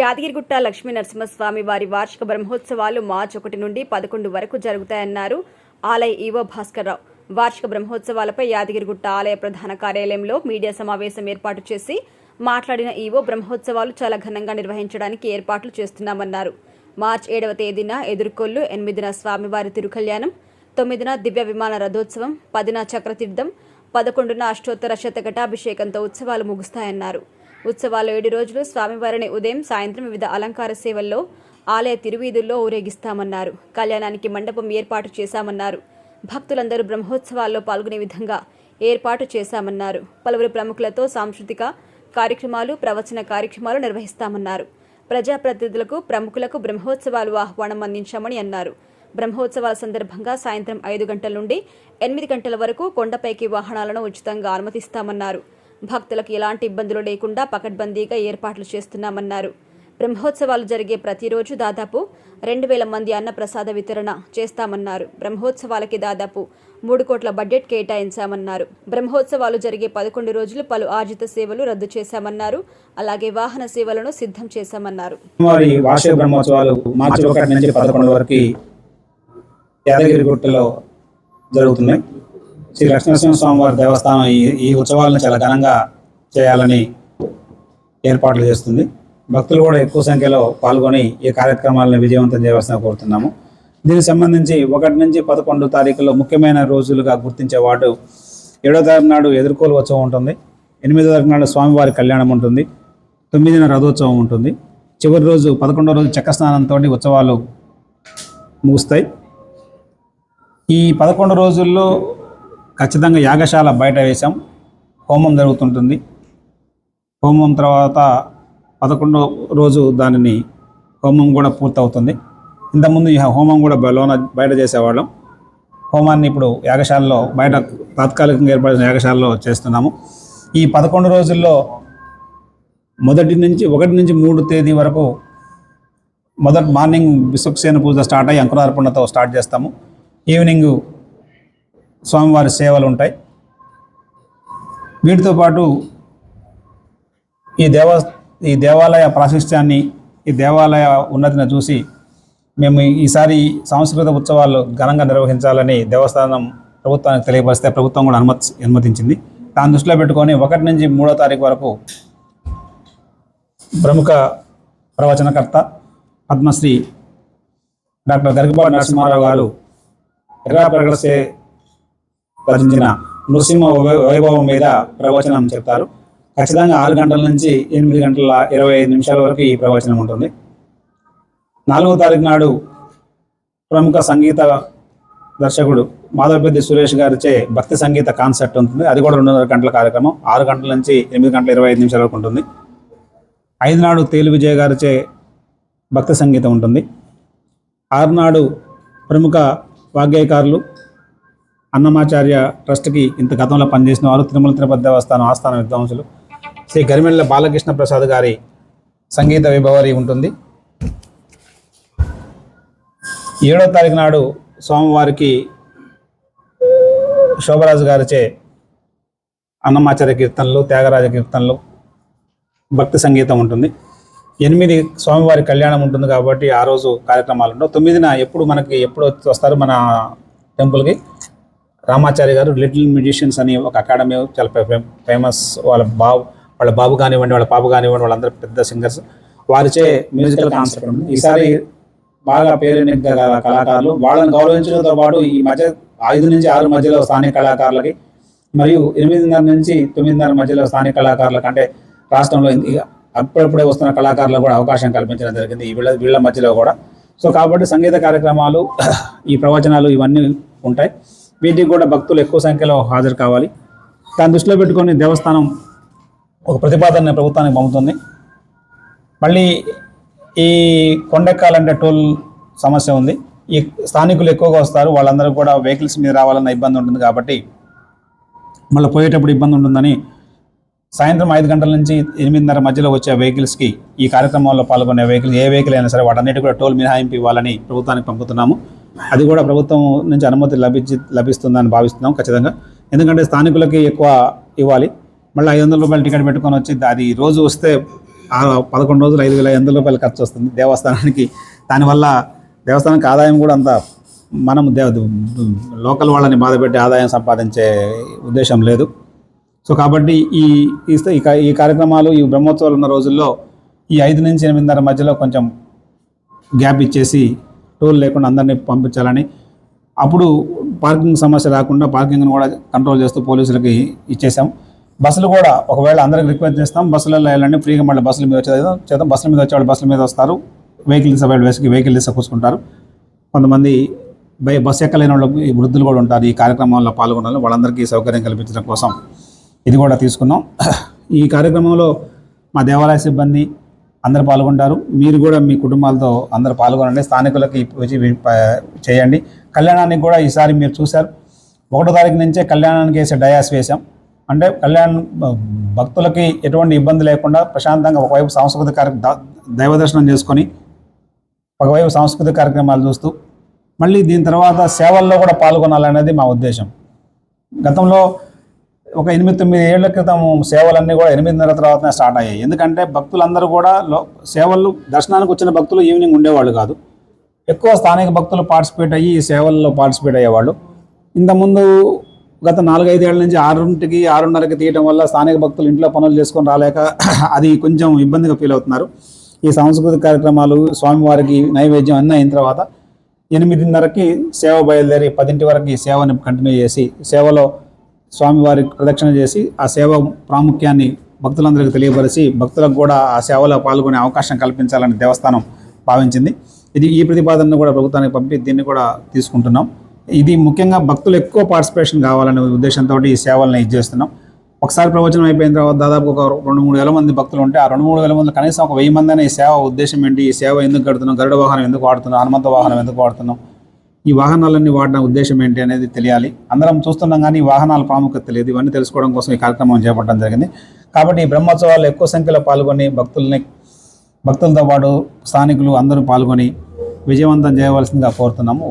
యాదగిరిగుట్ట లక్ష్మీ నరసింహస్వామి వారి వార్షిక బ్రహ్మోత్సవాలు మార్చి ఒకటి నుండి పదకొండు వరకు జరుగుతాయన్నారు. ఆలయ ఈవో భాస్కర్రావు వార్షిక బ్రహ్మోత్సవాలపై యాదగిరిగుట్ట ఆలయ ప్రధాన కార్యాలయంలో మీడియా సమావేశం ఏర్పాటు చేసి మాట్లాడిన ఈవో బ్రహ్మోత్సవాలు చాలా ఘనంగా నిర్వహించడానికి ఏర్పాట్లు చేస్తున్నామన్నారు. మార్చి ఏడవ తేదీన ఎదుర్కొల్లు ఎనిమిదిన స్వామివారి తిరుకల్యాణం తొమ్మిదిన దివ్య విమాన రథోత్సవం పదిన చక్రతీర్థం పదకొండున అష్టోత్తర శతకటాభిషేకంతో ఉత్సవాలు ముగుస్తాయన్నారు. ఉత్సవాలు ఏడు రోజులు స్వామివారిని ఉదయం సాయంత్రం వివిధ అలంకార సేవల్లో ఆలయ తిరువీధుల్లో ఊరేగిస్తామన్నారు. కళ్యాణానికి మండపం ఏర్పాటు చేశామన్నారు. భక్తులందరూ బ్రహ్మోత్సవాల్లో పాల్గొనే విధంగా ఏర్పాటు చేశామన్నారు. పలువురు ప్రముఖులతో సాంస్కృతిక కార్యక్రమాలు ప్రవచన కార్యక్రమాలు నిర్వహిస్తామన్నారు. ప్రజాప్రతినిధులకు ప్రముఖులకు బ్రహ్మోత్సవాలు ఆహ్వానం అందించామని అన్నారు. బ్రహ్మోత్సవాల సందర్భంగా సాయంత్రం ఐదు గంటల నుండి ఎనిమిది గంటల వరకు కొండపైకి వాహనాలను ఉచితంగా అనుమతిస్తామన్నారు. భక్తులకు ఎలాంటి ఇబ్బందులు లేకుండా పకడ్బందీగా ఏర్పాట్లు చేస్తున్నామన్నారు. బ్రహ్మోత్సవాలు జరిగే ప్రతిరోజు దాదాపు రెండు వేల మంది అన్నప్రసాద వితరణ చేస్తామన్నారు. బ్రహ్మోత్సవాలకి దాదాపు మూడు కోట్ల బడ్జెట్ కేటాయించామన్నారు. బ్రహ్మోత్సవాలు జరిగే పదకొండు రోజులు పలు ఆర్జిత సేవలు రద్దు చేశామన్నారు. అలాగే వాహన సేవలను సిద్ధం చేశామన్నారు. బ్రహ్మోత్సవాలు మార్చి ఒకటి నుంచి పదకొండు వరకు యాదగిరిగుట్టలో జరుగుతున్నాయి. శ్రీ లక్ష్మీనరసింహ స్వామి వారి దేవస్థానం ఈ ఈ ఉత్సవాలను చాలా ఘనంగా చేయాలని ఏర్పాట్లు చేస్తుంది. భక్తులు కూడా ఎక్కువ సంఖ్యలో పాల్గొని ఈ కార్యక్రమాలను విజయవంతం చేయవలసిన కోరుతున్నాము. దీనికి సంబంధించి ఒకటి నుంచి పదకొండు తారీఖులో ముఖ్యమైన రోజులుగా గుర్తించే వాడు ఏడో తారీఖు నాడు ఎదుర్కోలు ఉత్సవం ఉంటుంది. ఎనిమిదో తారీఖు నాడు స్వామివారి కళ్యాణం ఉంటుంది. తొమ్మిదిన రథోత్సవం ఉంటుంది. చివరి రోజు పదకొండో రోజు చక్ర స్నానంతో ఉత్సవాలు ముగుస్తాయి. ఈ పదకొండు రోజుల్లో ఖచ్చితంగా యాగశాల బయట వేశాం. హోమం జరుగుతుంటుంది. హోమం తర్వాత పదకొండో రోజు దానిని హోమం కూడా పూర్తవుతుంది. ఇంతకుముందు ఈ హోమం కూడా లోన బయట చేసేవాళ్ళం. హోమాన్ని ఇప్పుడు యాగశాలలో బయట తాత్కాలికంగా ఏర్పడిన యాగశాలలో చేస్తున్నాము. ఈ పదకొండు రోజుల్లో మొదటి నుంచి ఒకటి నుంచి మూడు తేదీ వరకు మొదటి మార్నింగ్ విశ్వక్సేన పూజ స్టార్ట్ అయ్యి అంకురార్పణతో స్టార్ట్ చేస్తాము. ఈవినింగ్ స్వామివారి సేవలు ఉంటాయి. వీటితో పాటు ఈ దేవ ఈ దేవాలయ ప్రాశస్త్యాన్ని ఈ దేవాలయ ఉన్నతిని చూసి మేము ఈసారి సాంస్కృతిక ఉత్సవాలు ఘనంగా నిర్వహించాలని దేవస్థానం ప్రభుత్వానికి తెలియపరిస్తే ప్రభుత్వం కూడా అనుమతి అనుమతించింది. దాని దృష్టిలో పెట్టుకొని ఒకటి నుంచి మూడో తారీఖు వరకు ప్రముఖ ప్రవచనకర్త పద్మశ్రీ డాక్టర్ గరికపాటి నరసింహారావు గారు ఎర్రా రచించిన నృసింహ వై- వైభవం మీద ప్రవచనం చెప్తారు. ఖచ్చితంగా ఆరు గంటల నుంచి ఎనిమిది గంటల ఇరవై ఐదు నిమిషాల వరకు ఈ ప్రవచనం ఉంటుంది. నాలుగో తారీఖు నాడు ప్రముఖ సంగీత దర్శకుడు మాధవపెద్ది సురేష్ గారిచే భక్తి సంగీత కాన్సర్ట్ ఉంటుంది. అది కూడా రెండున్నర గంటల కార్యక్రమం. ఆరు గంటల నుంచి ఎనిమిది గంటల ఇరవై ఐదు నిమిషాల వరకు ఉంటుంది. ఐదు నాడు తేలు విజయ్ గారిచే భక్తి సంగీతం ఉంటుంది. ఆరు నాడు ప్రముఖ వాగ్గేయకారులు అన్నమాచార్య ట్రస్ట్కి ఇంత గతంలో పనిచేసిన వారు తిరుమల తిరుపతి దేవస్థానం ఆస్థాన విద్వాంసులు. శ్రీ గరిమెళ్ళ బాలకృష్ణ ప్రసాద్ గారి సంగీత విభవరి ఉంటుంది. ఏడో తారీఖు నాడు స్వామివారికి శోభరాజు గారిచే అన్నమాచార్య కీర్తనలు త్యాగరాజ కీర్తనలు భక్తి సంగీతం ఉంటుంది. ఎనిమిది స్వామివారి కళ్యాణం ఉంటుంది కాబట్టి ఆ రోజు కార్యక్రమాలు ఉండవు. తొమ్మిదిన ఎప్పుడు మనకి ఎప్పుడు వచ్చి- వస్తారు మన టెంపుల్కి? రామాచారి గారు లిటిల్ మ్యూజిషియన్స్ అని ఒక అకాడమీ చాలా ఫేమస్ వాళ్ళ బాబు వాళ్ళ బాబు కానివ్వండి వాళ్ళ పాప కానివ్వండి వాళ్ళందరూ పెద్ద సింగర్స్. వారిచే మ్యూజికల్ కాన్సెప్ట్. ఉంది ఈసారి బాగా పేరు కళాకారులు వాళ్ళని గౌరవించడంతో పాటు ఈ మధ్య ఐదు నుంచి ఆరు మధ్యలో స్థానిక కళాకారులకి మరియు ఎనిమిదిన్నర నుంచి తొమ్మిదిన్నర మధ్యలో స్థానిక కళాకారులకు అంటే రాష్ట్రంలో అప్పుడప్పుడే వస్తున్న కళాకారులకు కూడా అవకాశం కల్పించడం జరిగింది. ఈ వీళ్ళ వీళ్ళ మధ్యలో కూడా. సో కాబట్టి సంగీత కార్యక్రమాలు ఈ ప్రవచనాలు ఇవన్నీ ఉంటాయి. వీటికి కూడా భక్తులు ఎక్కువ సంఖ్యలో హాజరు కావాలి. దాన్ని దృష్టిలో పెట్టుకొని దేవస్థానం ఒక ప్రతిపాదన ప్రభుత్వానికి పంపుతుంది. మళ్ళీ ఈ కొండెక్కాలంటే టోల్ సమస్య ఉంది. ఈ స్థానికులు ఎక్కువగా వస్తారు. వాళ్ళందరూ కూడా వెహికల్స్ మీద రావాలన్న ఇబ్బంది ఉంటుంది కాబట్టి మళ్ళీ పోయేటప్పుడు ఇబ్బంది ఉంటుందని సాయంత్రం ఐదు గంటల నుంచి ఎనిమిదిన్నర మధ్యలో వచ్చే వెహికల్స్కి ఈ కార్యక్రమంలో పాల్గొనే వెహికల్ ఏ వెహికల్ అయినా సరే వాటన్నిటి కూడా టోల్ మినహాయింపు ఇవ్వాలని ప్రభుత్వానికి పంపుతున్నాము. అది కూడా ప్రభుత్వం నుంచి అనుమతి లభించి లభిస్తుందని భావిస్తున్నాం ఖచ్చితంగా. ఎందుకంటే స్థానికులకి ఎక్కువ ఇవ్వాలి. మళ్ళీ ఐదు వందల రూపాయలు టికెట్ పెట్టుకొని వచ్చి అది రోజు వస్తే ఆ పదకొండు రోజులు ఐదు వేల ఎనిమిది రూపాయలు ఖర్చు వస్తుంది దేవస్థానానికి. దానివల్ల దేవస్థానానికి ఆదాయం కూడా అంత మనం దేవ లోకల్ వాళ్ళని బాధపెట్టి ఆదాయం సంపాదించే ఉద్దేశం లేదు. సో కాబట్టి ఈ ఈ ఈ కార్యక్రమాలు ఈ బ్రహ్మోత్సవాలు ఉన్న రోజుల్లో ఈ ఐదు నుంచి ఎనిమిదిన్నర మధ్యలో కొంచెం గ్యాప్ ఇచ్చేసి టోల్ లేకుండా అందరినీ పంపించాలని. అప్పుడు పార్కింగ్ సమస్య రాకుండా పార్కింగ్ను కూడా కంట్రోల్ చేస్తూ పోలీసులకి ఇచ్చేసాం బస్సులు కూడా ఒకవేళ అందరికి రిక్వెస్ట్ చేస్తాం బస్సులలో వెళ్ళండి ఫ్రీగా మళ్ళీ బస్సుల మీద వచ్చేది చేద్దాం. బస్సుల మీద వచ్చేవాళ్ళు బస్సుల మీద వస్తారు వెహికల్ తీసుకుపోయి వేసుకు వెహికల్ తీసుకొచ్చుకుంటారు కొంతమంది బై బస్సు ఎక్కలేని వాళ్ళు ఈ వృద్ధులు కూడా ఉంటారు ఈ కార్యక్రమంలో పాల్గొనాలి వాళ్ళందరికీ సౌకర్యం కల్పించడం కోసం. ఇది కూడా తీసుకున్నాం. ఈ కార్యక్రమంలో మా దేవాలయ సిబ్బంది అందరు పాల్గొంటారు. మీరు కూడా మీ కుటుంబాలతో అందరు పాల్గొనండి. స్థానికులకి వచ్చి చేయండి. కళ్యాణానికి కూడా ఈసారి మీరు చూశారు. ఒకటో తారీఖు నుంచే కళ్యాణానికి వేసే డయాస్ వేశాం. అంటే కళ్యాణ్ భక్తులకి ఎటువంటి ఇబ్బంది లేకుండా ప్రశాంతంగా ఒకవైపు సాంస్కృతిక కార్య ద- దైవ దర్శనం చేసుకొని ఒకవైపు సాంస్కృతిక కార్యక్రమాలు చూస్తూ మళ్ళీ దీని తర్వాత సేవల్లో కూడా పాల్గొనాలనేది మా ఉద్దేశం. గతంలో ఒక ఎనిమిది తొమ్మిది ఏళ్ళ క్రితం సేవలన్నీ కూడా ఎనిమిదిన్నర తర్వాతనే స్టార్ట్ అయ్యాయి. ఎందుకంటే భక్తులందరూ కూడా లో సేవలు దర్శనానికి వచ్చిన భక్తులు ఈవినింగ్ ఉండేవాళ్ళు కాదు. ఎక్కువ స్థానిక భక్తులు పార్టిసిపేట్ అయ్యి ఈ సేవల్లో పార్టిసిపేట్ అయ్యేవాళ్ళు. ఇంతకుముందు గత నాలుగైదేళ్ళ నుంచి ఆరుంటికి ఆరున్నరకి తీయటం వల్ల స్థానిక భక్తులు ఇంట్లో పనులు చేసుకొని రాలేక అది కొంచెం ఇబ్బందిగా ఫీల్ అవుతున్నారు. ఈ సాంస్కృతిక కార్యక్రమాలు స్వామివారికి నైవేద్యం అన్నీ అయిన తర్వాత ఎనిమిదిన్నరకి సేవ బయలుదేరి పదింటి వరకు సేవని కంటిన్యూ చేసి సేవలో స్వామివారి ప్రదక్షిణ చేసి ఆ సేవ ప్రాముఖ్యాన్ని భక్తులందరికీ తెలియపరిచి భక్తులకు కూడా ఆ సేవలో పాల్గొనే అవకాశం కల్పించాలని దేవస్థానం భావించింది. ఇది ఈ ప్రతిపాదనను కూడా ప్రభుత్వానికి పంపి దీన్ని కూడా తీసుకుంటున్నాం. ఇది ముఖ్యంగా భక్తులు ఎక్కువ పార్టిసిపేషన్ కావాలనే ఉద్దేశంతో ఈ సేవలను ఇది చేస్తున్నాం. ఒకసారి ప్రవచనం అయిపోయిన తర్వాత దాదాపు ఒక రెండు మూడు వేల మంది భక్తులు ఉంటే ఆ రెండు మూడు వేల మంది కనీసం ఒక వెయ్యి మంది అనే ఈ సేవ ఉద్దేశం ఏంటి? ఈ సేవ ఎందుకు కడుతున్నాం? గరుడ వాహనం ఎందుకు వాడుతున్నాం? హనుమంత వాహనం ఎందుకు వాడుతున్నాం? ఈ వాహనాలన్నీ వాడిన ఉద్దేశం ఏంటి అనేది తెలియాలి. అందరం చూస్తున్నాం కానీ వాహనాల ప్రాముఖ్యత తెలియదు ఇవన్నీ తెలుసుకోవడం కోసం ఈ కార్యక్రమం చేపట్టడం జరిగింది. కాబట్టి ఈ బ్రహ్మోత్సవాలు ఎక్కువ సంఖ్యలో పాల్గొని భక్తుల్ని భక్తులతో పాటు స్థానికులు అందరూ పాల్గొని విజయవంతం చేయవలసిందిగా కోరుతున్నాము.